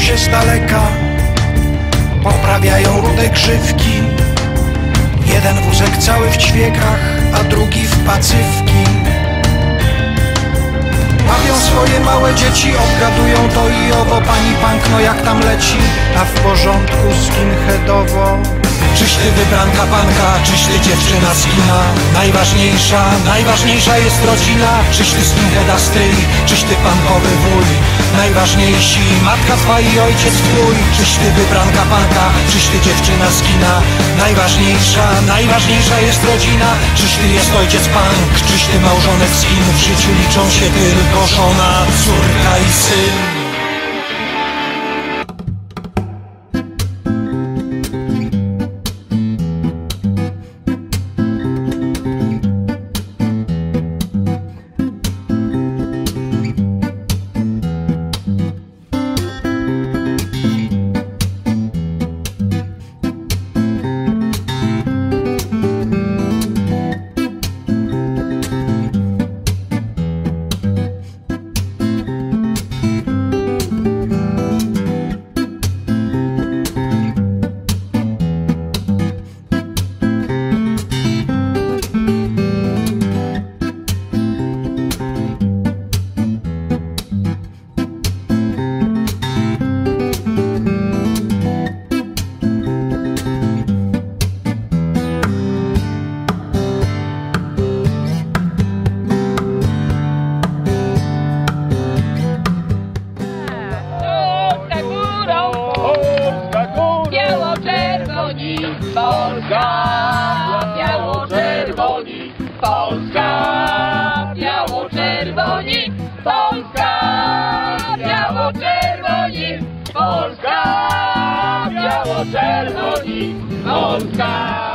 się z daleka. Poprawiają rude krzywki Jeden wózek cały w ćwiekach, a drugi w pacyfki Bawią swoje małe dzieci, obgadują to i owo. Pani Pankno jak tam leci, a w porządku skinheadowo. Czyś ty wybranka panka, czyś ty dziewczyna z kina Najważniejsza, najważniejsza jest rodzina. Czyś ty skinheada stryj, czyś ty pankowy wuj. Najważniejsi, matka twa i ojciec twój. Czyś ty wybranka panka, czyś ty dziewczyna z kina Najważniejsza, najważniejsza jest rodzina. Czyś ty jest ojciec pank, czyś ty małżonek skin W życiu liczą się tylko żona, córka i Polska, biało-czerwoni, Polska, biało-czerwoni, Polska, biało-czerwoni, Polska, biało-czerwoni, Polska.